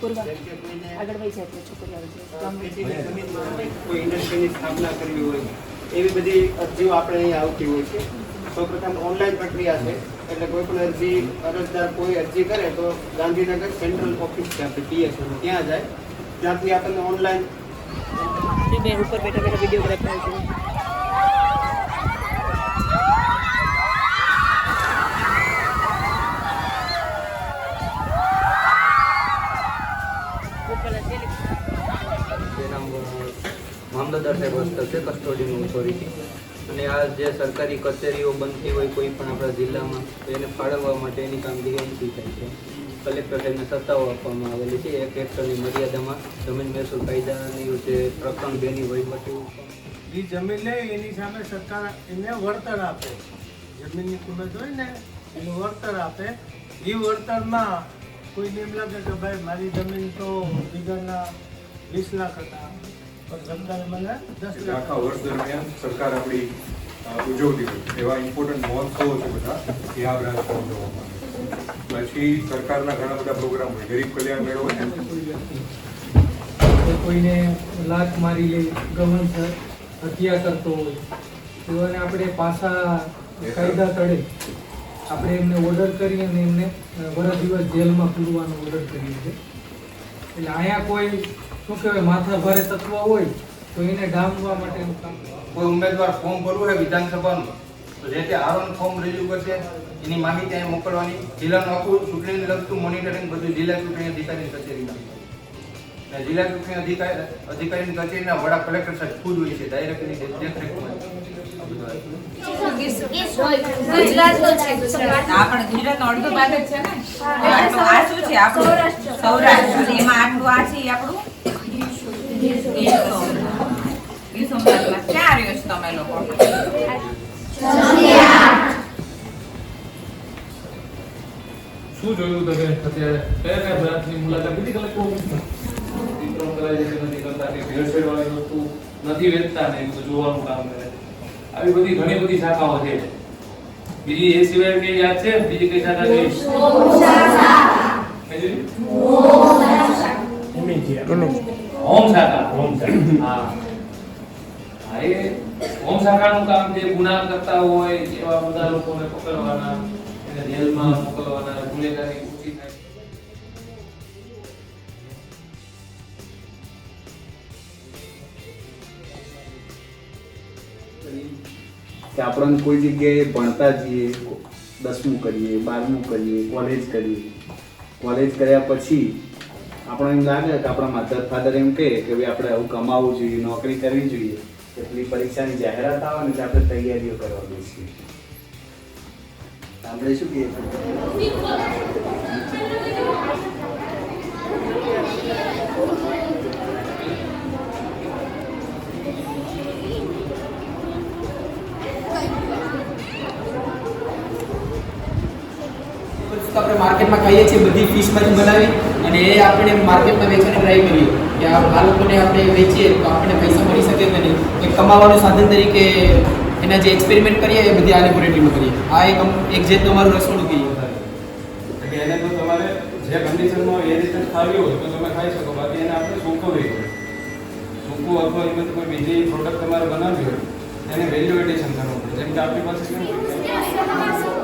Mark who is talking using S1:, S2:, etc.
S1: આગળ વહી જાય
S2: કોઈ ઇન્ડસ્ટ્રીની સ્થાપના કરવી હોય એવી બધી અરજીઓ આપણે અહીંયા આવતી હોય છે. સૌપ્રથમ ઓનલાઈન પ્રક્રિયા છે એટલે કોઈ પણ અરજી અરજદાર કોઈ અરજી કરે તો ગાંધીનગર સેન્ટ્રલ ઓફિસ છે આપણે પીએસઓ ત્યાં જાય. ત્યાંથી આપણને ઓનલાઈન
S1: બે ઉપર બેઠા બેઠા વીડિયો ગ્રાફ થાય છે.
S3: મામલતદાર સાહેબ હસ્તક છે કસ્ટોડીયન ઓથોરિટી અને આ જે સરકારી કચેરીઓ બનતી હોય કોઈ પણ આપણા જિલ્લામાં એને ફાળવવા માટેની કામગીરી અહીંથી થાય છે. કલેક્ટર સાહેબને સત્તાઓ આપવામાં આવેલી છે. એક હેક્ટરની મર્યાદામાં જમીન મહેસૂલ કાયદાની જે પ્રકરણ બેની વહીવટી
S4: જે જમીન લે, એની સામે સરકાર એને વળતર આપે. જમીનની કિંમત હોય ને, એનું વળતર આપે. એ વળતરમાં કોઈને એમ લાગે કે ભાઈ મારી જમીન તો વીઘાના વીસ લાખ હતા.
S5: આખા વર્ષ દરમિયાન સરકાર આપણી ઉજવતી હોય એવા ઇમ્પોર્ટન્ટ મહોત્સવો છે બધા એ આ બ્રાન્ચમાં ઉજવવામાં પછી સરકારના ઘણા બધા પ્રોગ્રામ હોય. ગરીબ કલ્યાણ મેળો હોય
S6: કોઈને લાત મારી લે ગવન હત્યા કરતો હોય તેઓને આપણે પાછા કાયદા તળે. આપણે એમને ઓર્ડર કરી અને એમને વરસ દિવસ જેલમાં પૂરવાનો ઓર્ડર કરીએ છીએ. એટલે અહીંયા કોઈ શું કહેવાય માથા ભારે તત્વ હોય તો એને ડામવા માટેનું કામ
S7: કોઈ ઉમેદવાર ફોર્મ ભરવું હોય વિધાનસભાનું તો જે તે આરોન ફોર્મ રજૂ કરશે એની માહિતી અહીં મોકલવાની. જિલ્લાનું આખું ચૂંટણીને લગતું મોનિટરિંગ બધું જિલ્લા ચૂંટણી અધિકારીની કચેરીમાં. અને જિલ્લા ચૂંટણી અધિકારી અધિકારીની કચેરીના વડા કલેક્ટર સાહેબ ખુદ હોય છે ડાયરેક્ટ દેખરેખમાં આ બધું આવે છે.
S8: ગુજરાતનો છે ગુજરાત
S9: આ અડધો ભાગ જ છે ને? આટલું આ શું છે? આપણું સૌરાષ્ટ્ર. એમાં આટલું આ છે એ આપણું ગીર સોમનાથ. ગીર સોમનાથમાં ક્યાં લોકો
S6: શું જોયું તમે અત્યારે? કયા કયા બ્રાન્ચની મુલાકાત લીધી ઓફિસમાં? વિતરણ કરાય છે નથી કરતા કે ભેળસેળ વાળી વસ્તુ નથી વેચતા ને એ બધું જોવાનું કામ કરે. આવી બધી ઘણી બધી શાખાઓ છે. બીજી એ સિવાય કઈ યાદ છે? બીજી કઈ શાખા છે? હોમ શાખા. હોમ શાખા. હા. હા એ હોમ શાખાનું કામ જે ગુના કરતા હોય એવા બધા લોકોને પકડવાના, એને જેલમાં મોકલવાના ગુનેગારી ઊંચી થાય.
S10: કે આપણને કોઈ જગ્યાએ ભણતા જઈએ, દસમું કરીએ, બારમું કરીએ કોલેજ કરીએ. કોલેજ કર્યા પછી આપણે એમ લાગે કે આપણા મધર ફાધર એમ કહે કે ભાઈ આપણે આવું કમાવવું જોઈએ, નોકરી કરવી જોઈએ. એટલી પરીક્ષાની જાહેરાત આવે ને આપણે તૈયારીઓ કરવા બેસીએ આપણે શું કહીએ?
S11: આપણે માર્કેટમાં ખાઈએ છીએ બધી ફિશમાંથી બનાવી અને એ આપણે માર્કેટમાં વેચવાની ટ્રાય કરીએ. કે આ લોકોને આપણે વેચીએ તો આપણે પૈસા મળી કે કમાવાનું સાધન તરીકે એના જે એક્સપેરિમેન્ટ કરીએ, એ બધી આ લેબોરેટરીમાં કરીએ. આ એક એક જે તમારું રસોડું કહીએ.
S6: એટલે એને તો તમારે જે કન્ડિશનમાં એ રીતે ખાવી હોય તો તમે ખાઈ શકો. બાકી એને આપણે સૂકું રહી સૂકું અથવા એ કોઈ બીજી પ્રોડક્ટ તમારે બનાવવી હોય, એને વેલ્યુ એડિશન કરવું જેમ કે આપણી પાસે કેવું હોય